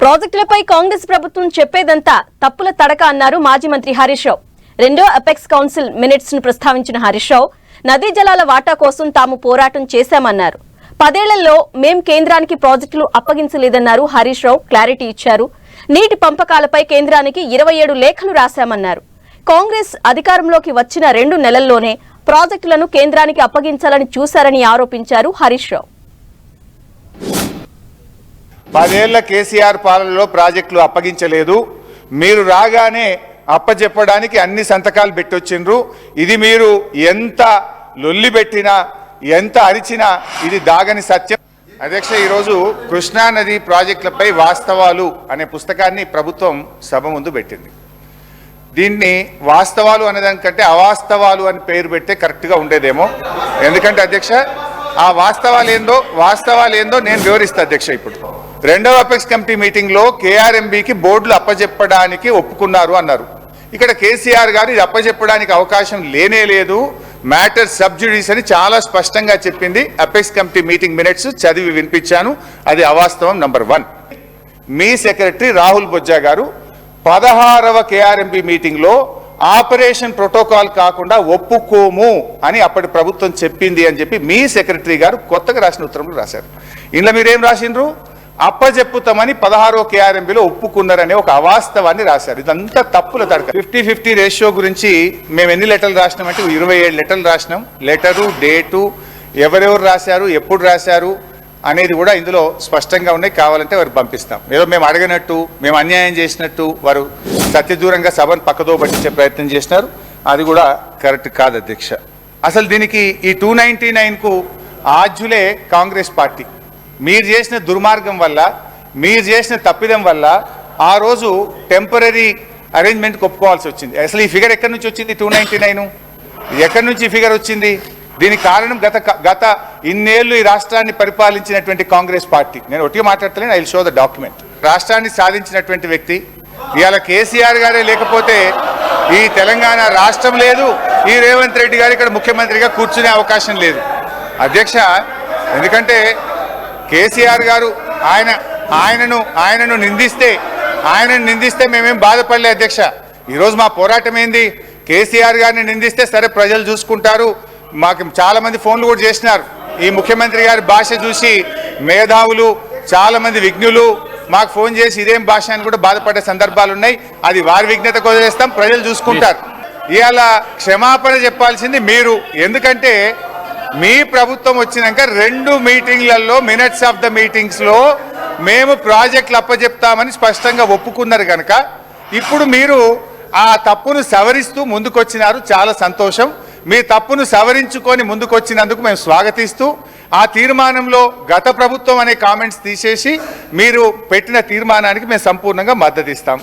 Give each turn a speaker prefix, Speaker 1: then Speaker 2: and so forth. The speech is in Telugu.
Speaker 1: ప్రాజెక్టులపై కాంగ్రెస్ ప్రభుత్వం చెప్పేదంతా తప్పుల తడక అన్నారు మాజీ మంత్రి హరీష్ రావు. రెండో అపెక్స్ కౌన్సిల్ మినిట్స్ను ప్రస్తావించిన హరీష్ రావు నదీ జలాల వాటా కోసం తాము పోరాటం చేశామన్నారు. పదేళ్ళలో మేం కేంద్రానికి ప్రాజెక్టులు అప్పగించలేదన్నారు హరీష్ రావు క్లారిటీ ఇచ్చారు. నీటి పంపకాలపై కేంద్రానికి ఇరవై ఏడు లేఖలు రాశామన్నారు. కాంగ్రెస్ అధికారంలోకి వచ్చిన రెండు నెలల్లోనే ప్రాజెక్టులను కేంద్రానికి అప్పగించాలని చూశారని ఆరోపించారు హరీష్ రావు.
Speaker 2: పదేళ్ళ కేసీఆర్ పాలనలో ప్రాజెక్టులు అప్పగించలేదు. మీరు రాగానే అప్పచెప్పడానికి అన్ని సంతకాలు పెట్టొచ్చిండ్రు. ఇది మీరు ఎంత లొల్లి పెట్టినా ఎంత అరిచినా ఇది దాగని సత్యం. అధ్యక్ష ఈరోజు కృష్ణానది ప్రాజెక్టులపై వాస్తవాలు అనే పుస్తకాన్ని ప్రభుత్వం సభ ముందు పెట్టింది. దీన్ని వాస్తవాలు అనేదానికంటే అవాస్తవాలు అని పేరు పెడితే కరెక్ట్గా ఉండేదేమో. ఎందుకంటే అధ్యక్ష ఆ వాస్తవాలు ఏందో వాస్తవాలు ఏందో నేను వివరిస్తా అధ్యక్ష ఇప్పుడు. రెండవ అపెక్స్ కమిటీ మీటింగ్లో కేఆర్ఎంబికి బోర్డులు అప్పజెప్పడానికి ఒప్పుకున్నారు అన్నారు. ఇక్కడ కేసీఆర్ గారు ఇది అప్పజెప్పడానికి అవకాశం లేనే లేదు. మ్యాటర్ సబ్జుడీస్ అని చాలా స్పష్టంగా చెప్పింది. అపెక్స్ కమిటీ మీటింగ్ మినిట్స్ చదివి వినిపించాను. అది అవాస్తవం నంబర్ వన్. మీ సెక్రటరీ రాహుల్ బొజ్జా గారు పదహారవ కేఆర్ఎంపీ మీటింగ్లో ఆపరేషన్ ప్రోటోకాల్ కాకుండా ఒప్పుకోము అని అప్పటి ప్రభుత్వం చెప్పింది అని చెప్పి మీ సెక్రటరీ గారు కొత్తగా రాసిన ఉత్తరంలో రాశారు. ఇందులో మీరేం రాసిండ్రు? అప్పజెప్పుతామని పదహారో కేఆర్ఎంబీలో ఒప్పుకున్నారనే ఒక అవాస్తవాన్ని రాశారు. ఇదంతా తప్పుల తడక. ఫిఫ్టీ ఫిఫ్టీ రేషియో గురించి మేము ఎన్ని లెటర్లు రాసినామంటే ఇరవై ఏడు లెటర్లు రాసినాం. లెటరు డేటు ఎవరెవరు రాశారు ఎప్పుడు రాశారు అనేది కూడా ఇందులో స్పష్టంగా ఉన్నాయి. కావాలంటే వారు పంపిస్తాం. ఏదో మేము అడగనట్టు మేము అన్యాయం చేసినట్టు వారు సత్యదూరంగా సభను పక్కదో పట్టించే ప్రయత్నం చేసినారు. అది కూడా కరెక్ట్ కాదు అధ్యక్ష. అసలు దీనికి ఈ టూ నైన్టీ నైన్కు ఆద్యులే కాంగ్రెస్ పార్టీ. మీరు చేసిన దుర్మార్గం వల్ల మీరు చేసిన తప్పిదం వల్ల ఆ రోజు టెంపరీ అరేంజ్మెంట్ ఒప్పుకోవాల్సి వచ్చింది. అసలు ఈ ఫిగర్ ఎక్కడి నుంచి వచ్చింది? టూ నైన్టీ నైన్ ఎక్కడి నుంచి ఈ ఫిగర్ వచ్చింది? దీనికి కారణం గత గత ఇన్నేళ్ళు ఈ రాష్ట్రాన్ని పరిపాలించినటువంటి కాంగ్రెస్ పార్టీ. నేను ఒట్టిగా మాట్లాడతలేను ఐ షో ద డాక్యుమెంట్ రాష్ట్రాన్ని సాధించినటువంటి వ్యక్తి. ఇవాళ కేసీఆర్ గారే లేకపోతే ఈ తెలంగాణ రాష్ట్రం లేదు. ఈ రేవంత్ రెడ్డి గారు ఇక్కడ ముఖ్యమంత్రిగా కూర్చునే అవకాశం లేదు. అధ్యక్ష ఎందుకంటే కేసీఆర్ గారు ఆయన ఆయనను ఆయనను నిందిస్తే ఆయనను నిందిస్తే మేమేం బాధపడలే అధ్యక్ష. ఈరోజు మా పోరాటం ఏంది? కేసీఆర్ గారిని నిందిస్తే సరే ప్రజలు చూసుకుంటారు. మాకు చాలామంది ఫోన్లు కూడా చేసినారు. ఈ ముఖ్యమంత్రి గారి భాష చూసి మేధావులు చాలామంది విఘ్నులు మాకు ఫోన్ చేసి ఇదేం భాష అని కూడా బాధపడే సందర్భాలు ఉన్నాయి. అది వారి విఘ్నత వదిలేస్తాం ప్రజలు చూసుకుంటారు. ఇవాళ క్షమాపణ చెప్పాల్సింది మీరు. ఎందుకంటే మీ ప్రభుత్వం వచ్చినాక రెండు మీటింగ్లలో మినిట్స్ ఆఫ్ ద మీటింగ్స్లో మేము ప్రాజెక్టులు అప్పజెప్తామని స్పష్టంగా ఒప్పుకున్నారు కనుక ఇప్పుడు మీరు ఆ తప్పును సవరిస్తూ ముందుకొచ్చినారు. చాలా సంతోషం. మీ తప్పును సవరించుకొని ముందుకొచ్చినందుకు మేము స్వాగతిస్తూ ఆ తీర్మానంలో గత ప్రభుత్వం అనే కామెంట్స్ తీసేసి మీరు పెట్టిన తీర్మానానికి మేము సంపూర్ణంగా మద్దతిస్తాం.